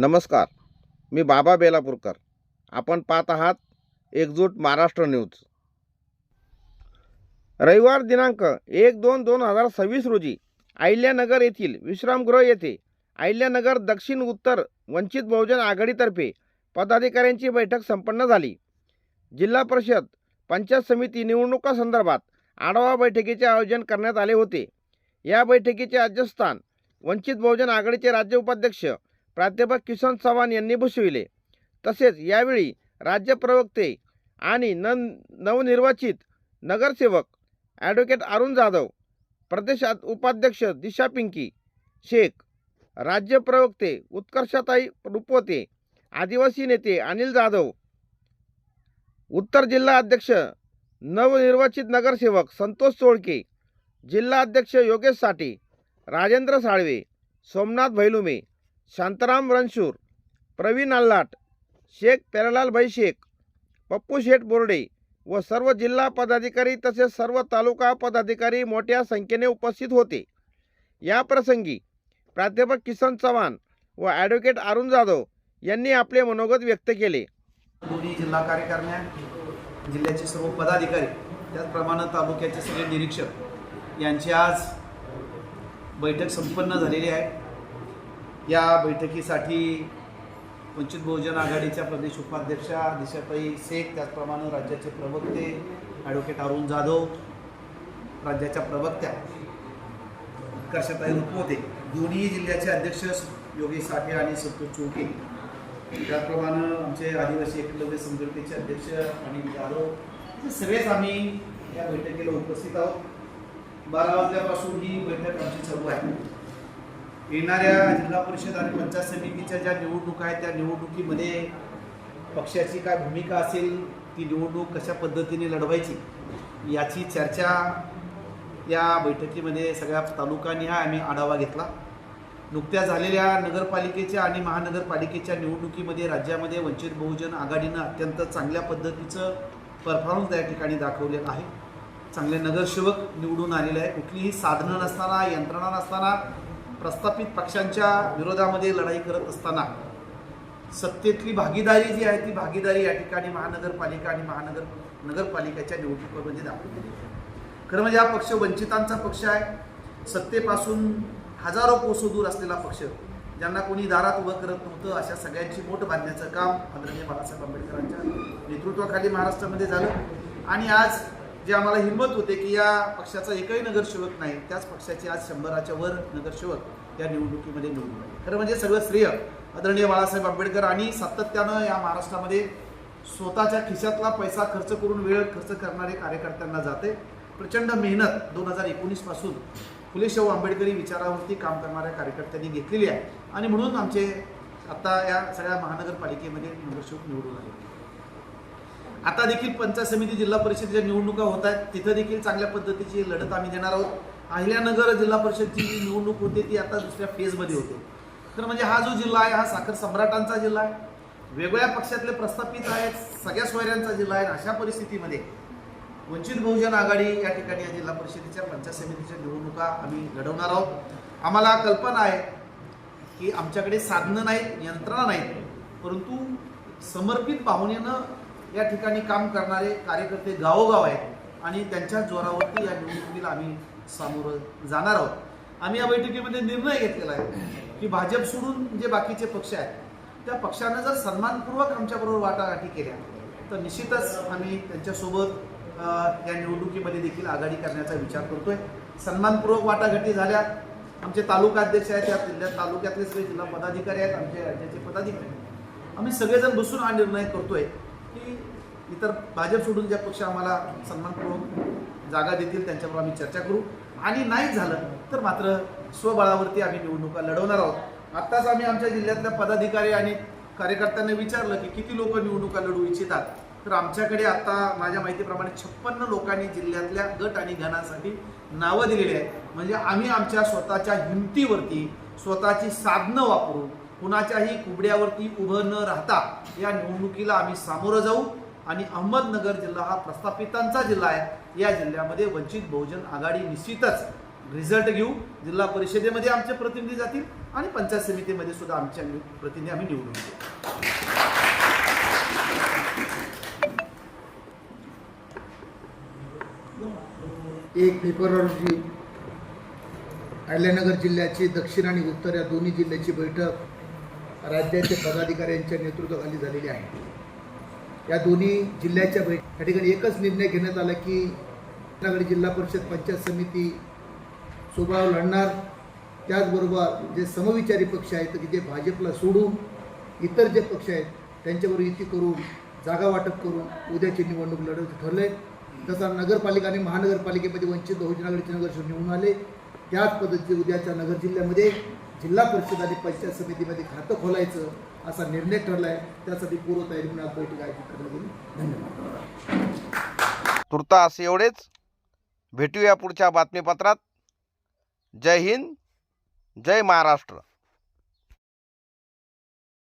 नमस्कार मी बाबा बेलापूरकर. आपण पाहत आहात एकजूट महाराष्ट्र न्यूज. रविवार दिनांक एक दोन दोन हजार सव्वीस रोजी अहिल्यानगर येथील विश्रामगृह येथे अहिल्यानगर दक्षिण उत्तर वंचित बहुजन आघाडीतर्फे पदाधिकाऱ्यांची बैठक संपन्न झाली. जिल्हा परिषद पंचायत समिती निवडणुकासंदर्भात आढावा बैठकीचे आयोजन करण्यात आले होते. या बैठकीचे अध्यस्थान वंचित बहुजन आघाडीचे राज्य उपाध्यक्ष प्राध्यापक किशन चव्हाण यांनी भूषविले. तसेच यावेळी राज्य प्रवक्ते आणि न नवनिर्वाचित नगरसेवक ॲडव्होकेट अरुण जाधव प्रदेश उपाध्यक्ष दिशा पिंकी शेख राज्य प्रवक्ते उत्कर्षताई रुपवते आदिवासी नेते अनिल जाधव उत्तर जिल्हा अध्यक्ष नवनिर्वाचित नगरसेवक संतोष चोळके जिल्हा अध्यक्ष योगेश साठे राजेंद्र साळवे सोमनाथ भैलुमे शांताराम रणशूर प्रवीण आल्लाट शेख पेरलाल भाई शेख पप्पू शेठ बोर्डे व सर्व जिल्हा पदाधिकारी तसेच सर्व तालुका पदाधिकारी मोठ्या संख्येने उपस्थित होते. या प्रसंगी प्राध्यापक किसन चव्हाण व ॲडव्होकेट अरुण जाधव यांनी आपले मनोगत व्यक्त केले. दोन्ही जिल्हा कार्यकारिण्या जिल्ह्याचे सर्व पदाधिकारी त्याचप्रमाणे तालुक्याचे सगळे निरीक्षक यांची आज बैठक संपन्न झालेली आहे. या बैठकीसाठी वंचित बहुजन आघाडीच्या प्रदेश उपाध्यक्षा दिशाताई शेख त्याचप्रमाणे राज्याचे प्रवक्ते ॲडव्होकेट अरुण जाधव राज्याच्या प्रवक्त्या उत्कर्षताई रुपमोते दोन्ही जिल्ह्याचे अध्यक्ष योगेश साठे आणि संतोष चोके. त्याचप्रमाणे आमचे आदिवासी एकलव्य संघटनेचे अध्यक्ष अनिल जाधव. सगळेच आम्ही या बैठकीला उपस्थित आहोत. बारा वाजल्यापासून ही बैठक आमची चालू आहे. येणाऱ्या जिल्हा परिषद आणि पंचायत समितीच्या ज्या निवडणुका आहेत त्या निवडणुकीमध्ये पक्षाची काय भूमिका असेल ती निवडणूक कशा पद्धतीने लढवायची याची चर्चा या बैठकीमध्ये सगळ्या तालुकांनी हा आम्ही आढावा घेतला. नुकत्या झालेल्या नगरपालिकेच्या आणि महानगरपालिकेच्या निवडणुकीमध्ये राज्यामध्ये वंचित बहुजन आघाडीनं अत्यंत चांगल्या पद्धतीचं परफॉर्मन्स त्या ठिकाणी दाखवलेलं आहे. चांगले नगरसेवक निवडून आलेले आहे कुठलीही साधनं नसताना यंत्रणा नसताना प्रस्थापित पक्षांच्या विरोधामध्ये लढाई करत असताना सत्तेतली भागीदारी जी आहे ती भागीदारी या ठिकाणी महानगरपालिका आणि महानगर नगरपालिकेच्या निवडणुकीमध्ये म्हणजे दाखवलेली आहे. खरं म्हणजे हा पक्ष वंचितांचा पक्ष आहे. सत्तेपासून हजारो कोसो दूर असलेला पक्ष ज्यांना कोणी दारात उभं करत नव्हतं अशा सगळ्यांची मोठ बांधण्याचं काम आदरणीय बाळासाहेब आंबेडकरांच्या नेतृत्वाखाली महाराष्ट्रामध्ये झालं. आणि आज जे आम्हाला हिंमत होते की या पक्षाचा एकही नगरसेवक नाही त्याच पक्षाचे आज शंभराच्या वर नगरसेवक या निवडणुकीमध्ये निवडून आले. खरं म्हणजे सगळं श्रेय आदरणीय बाळासाहेब आंबेडकर आणि सातत्यानं या महाराष्ट्रामध्ये स्वतःच्या खिशातला पैसा खर्च करून वेळ खर्च करणारे कार्यकर्त्यांना जाते. प्रचंड मेहनत दोन हजार एकोणीसपासून फुले शाहू आंबेडकरी विचारावरती काम करणाऱ्या कार्यकर्त्यांनी घेतलेली आहे. आणि म्हणून आमचे आता या सगळ्या महानगरपालिकेमध्ये नगरसेवक निवडून आले. आता देखील पंचायत समिती जिल्हा परिषदेच्या निवडणुका होत आहेत तिथं देखील चांगल्या पद्धतीची लढत आम्ही देणार आहोत. अहिल्यानगर जिल्हा परिषदची जी निवडणूक होते ती आता दुसऱ्या फेजमध्ये होते. तर म्हणजे हा जो जिल्हा आहे हा साखर सम्राटांचा जिल्हा आहे. वेगवेगळ्या पक्षातले प्रस्थापित आहेत सगळ्या सोयऱ्यांचा जिल्हा आहे. अशा परिस्थितीमध्ये वंचित बहुजन आघाडी या ठिकाणी या जिल्हा परिषदेच्या पंचायत समितीच्या निवडणुका आम्ही लढवणार आहोत. आम्हाला कल्पना आहे की आमच्याकडे साधनं नाहीत यंत्रणा नाहीत परंतु समर्पित भावनेनं या ठिकाणी काम करणारे कार्यकर्ते गावोगाव आहेत आणि त्यांच्या जोरावरती या निवडणुकीला आम्ही सामोरं जाणार आहोत. आम्ही या बैठकीमध्ये निर्णय घेतलेला आहे की भाजप सोडून जे बाकीचे पक्ष आहेत त्या पक्षानं जर सन्मानपूर्वक आमच्याबरोबर वाटाघाटी केल्या तर निश्चितच आम्ही त्यांच्यासोबत या निवडणुकीमध्ये देखील आघाडी करण्याचा विचार करतोय. सन्मानपूर्वक वाटाघाटी झाल्या. आमचे तालुका अध्यक्ष आहेत त्या जिल्ह्यात तालुक्यातले सगळे जिल्हा पदाधिकारी आहेत आमचे राज्याचे पदाधिकारी आम्ही सगळेजण बसून हा निर्णय करतोय. की इतर भाजप सोडून ज्या पक्ष आम्हाला सन्मानपूर्वक जागा देतील त्यांच्याबरोबर आम्ही चर्चा करू. आणि नाही झालं तर मात्र स्वबळावरती आम्ही निवडणुका लढवणार आहोत. आत्ताच आम्ही आमच्या जिल्ह्यातल्या पदाधिकारी आणि कार्यकर्त्यांना विचारलं की किती लोक निवडणुका लढवू इच्छितात? तर आमच्याकडे आता माझ्या माहितीप्रमाणे छप्पन्न लोकांनी जिल्ह्यातल्या गट आणि गणांसाठी नावं दिलेली आहेत. म्हणजे आम्ही आमच्या स्वतःच्या हिमतीवरती स्वतःची साधनं वापरून कुणाच्याही कुबड्यावरती उभं न राहता या निवडणुकीला आम्ही सामोरं जाऊ. आणि अहमदनगर जिल्हा हा प्रस्थापितांचा जिल्हा आहे. या जिल्ह्यामध्ये वंचित बहुजन आघाडी निश्चितच रिझल्ट घेऊ. जिल्हा परिषदेमध्ये आमचे प्रतिनिधी जातील आणि पंचायत समितीमध्ये सुद्धा आमचे प्रतिनिधी आम्ही निवडून घेऊ एक फेब्रुवारी रोजी अहिल्यानगर जिल्ह्याची दक्षिण आणि उत्तर या दोन्ही जिल्ह्याची बैठक राज्याच्या पदाधिकाऱ्यांच्या नेतृत्वाखाली झालेली आहे. या दोन्ही जिल्ह्याच्या बैठक या ठिकाणी एकच निर्णय घेण्यात आला की रत्नागिरी जिल्हा परिषद पंचायत समिती स्वभाव लढणार त्याचबरोबर जे समविचारी पक्ष आहेत की जे भाजपला सोडून इतर जे पक्ष आहेत त्यांच्यावर युती करून जागा वाटप करून उद्याची निवडणूक लढवून ठरलं आहे तसा नगरपालिका आणि महानगरपालिकेमध्ये वंचित बहुजन आघाडीचे नगरसेवक निवडून आले. त्याच पद्धतीने उद्याच्या नगर जिल्ह्यामध्ये जिल्हा परिषद आणि पंचायत समितीमध्ये खातं खोलायचं असा निर्णय ठरला आहे त्यासाठी पूर्वतयारी म्हणून आज बैठक आयोजित करण्यात धन्यवाद. तुर्तास एवढेच. भेटूया पुढच्या बातमीपत्रात. जय हिंद. जय महाराष्ट्र.